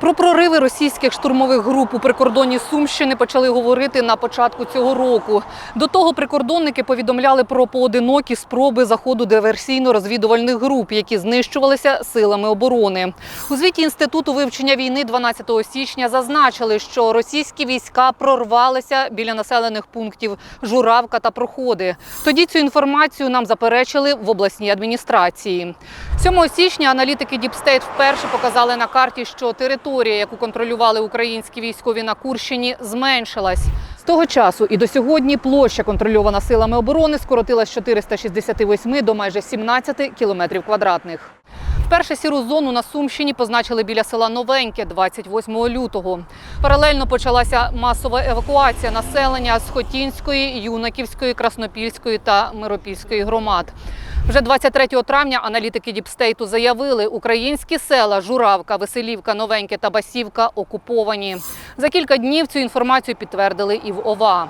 Про прориви російських штурмових груп у прикордонні Сумщини почали говорити на початку цього року. До того прикордонники повідомляли про поодинокі спроби заходу диверсійно-розвідувальних груп, які знищувалися силами оборони. У звіті інституту вивчення війни 12 січня зазначили, що російські війська прорвалися біля населених пунктів Журавка та Проходи. Тоді цю інформацію нам заперечили в обласній адміністрації. 7 січня аналітики Діпстейт вперше показали на карті, що територія, яку контролювали українські військові на Курщині, зменшилась. З того часу і до сьогодні площа, контрольована силами оборони, скоротилась з 468 до майже 17 кілометрів квадратних. Вперше сіру зону на Сумщині позначили біля села Новеньке 28 лютого. Паралельно почалася масова евакуація населення з Хотінської, Юнаківської, Краснопільської та Миропільської громад. Вже 23 травня аналітики Діпстейту заявили, українські села Журавка, Веселівка, Новеньке та Басівка окуповані. За кілька днів цю інформацію підтвердили і в ОВА.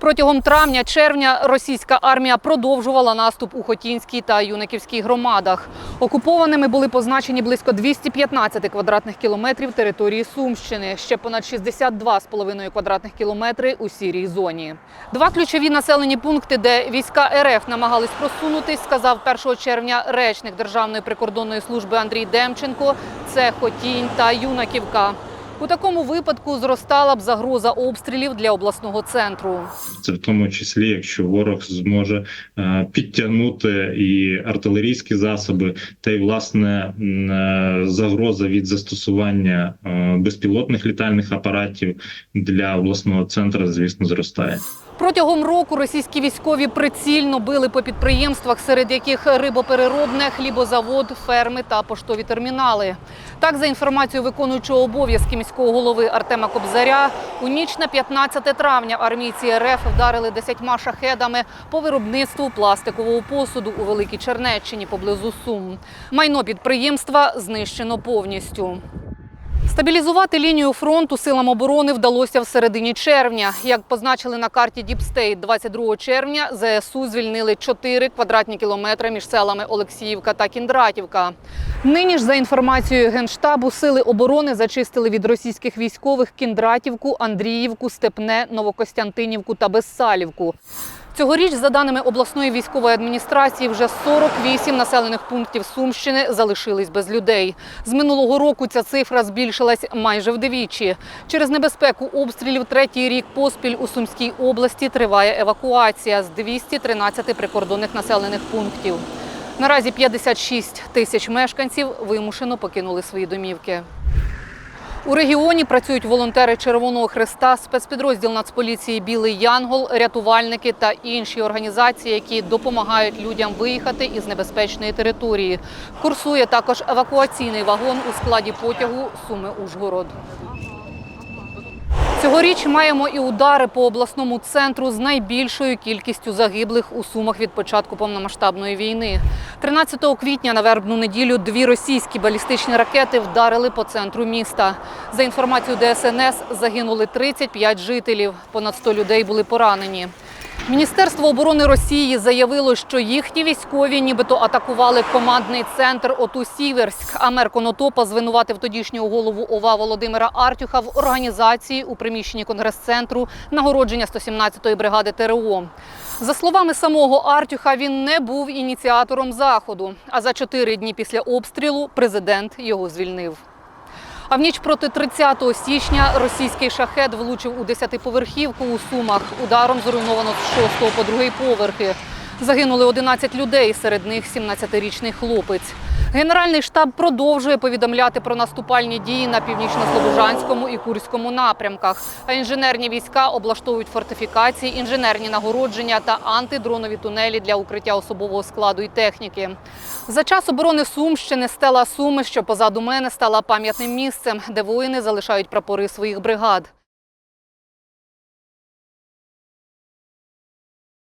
Протягом травня-червня російська армія продовжувала наступ у Хотінській та Юниківській громадах. Окупованими були позначені близько 215 квадратних кілометрів території Сумщини, ще понад 62,5 квадратних кілометри у сірій зоні. Два ключові населені пункти, де війська РФ намагались просунутись, сказав 1 червня речник Державної прикордонної служби Андрій Демченко. Це Хотінь та Юнаківка. У такому випадку зростала б загроза обстрілів для обласного центру. Це в тому числі, якщо ворог зможе е, підтягнути і артилерійські засоби, та й власне е, загроза від застосування е, безпілотних літальних апаратів для обласного центру, звісно, зростає. Протягом року російські військові прицільно били по підприємствах, серед яких рибопереробне, хлібозавод, ферми та поштові термінали. Так, за інформацією виконуючого обов'язки міського голови Артема Кобзаря, у ніч на 15 травня армійці РФ вдарили десятьма шахедами по виробництву пластикового посуду у Великій Чернеччині поблизу Сум. Майно підприємства знищено повністю. Стабілізувати лінію фронту силам оборони вдалося в середині червня. Як позначили на карті Діпстейт, 22 червня ЗСУ звільнили 4 квадратні кілометри між селами Олексіївка та Кіндратівка. Нині ж, за інформацією Генштабу, сили оборони зачистили від російських військових Кіндратівку, Андріївку, Степне, Новокостянтинівку та Безсалівку. Цьогоріч, за даними обласної військової адміністрації, вже 48 населених пунктів Сумщини залишились без людей. З минулого року ця цифра збільшилась майже вдвічі. Через небезпеку обстрілів третій рік поспіль у Сумській області триває евакуація з 213 прикордонних населених пунктів. Наразі 56 тисяч мешканців вимушено покинули свої домівки. У регіоні працюють волонтери Червоного Христа, спецпідрозділ Нацполіції Білий Янгол, рятувальники та інші організації, які допомагають людям виїхати із небезпечної території. Курсує також евакуаційний вагон у складі потягу Суми Ужгород. Цьогоріч маємо і удари по обласному центру з найбільшою кількістю загиблих у сумах від початку повномасштабної війни. 13 квітня на вербну неділю дві російські балістичні ракети вдарили по центру міста. За інформацією ДСНС загинули 35 жителів. Понад 100 людей були поранені. Міністерство оборони Росії заявило, що їхні військові нібито атакували командний центр ОТУ Сіверськ. А мер Конотопа звинуватив тодішнього голову ОВА Володимира Артюха в організації у приміщенні конгрес-центру нагородження 117-ї бригади ТРО. За словами самого Артюха, він не був ініціатором заходу. А за чотири дні після обстрілу президент його звільнив. А в ніч проти 30 січня російський шахет влучив у 10-поверхівку у Сумах. Ударом зруйновано з 6 по 2 поверхи. Загинули 11 людей, серед них 17-річний хлопець. Генеральний штаб продовжує повідомляти про наступальні дії на північно-слобожанському і Курському напрямках. А інженерні війська облаштовують фортифікації, інженерні нагородження та антидронові тунелі для укриття особового складу і техніки. За час оборони Сумщини стела Суми, що позаду мене, стала пам'ятним місцем, де воїни залишають прапори своїх бригад.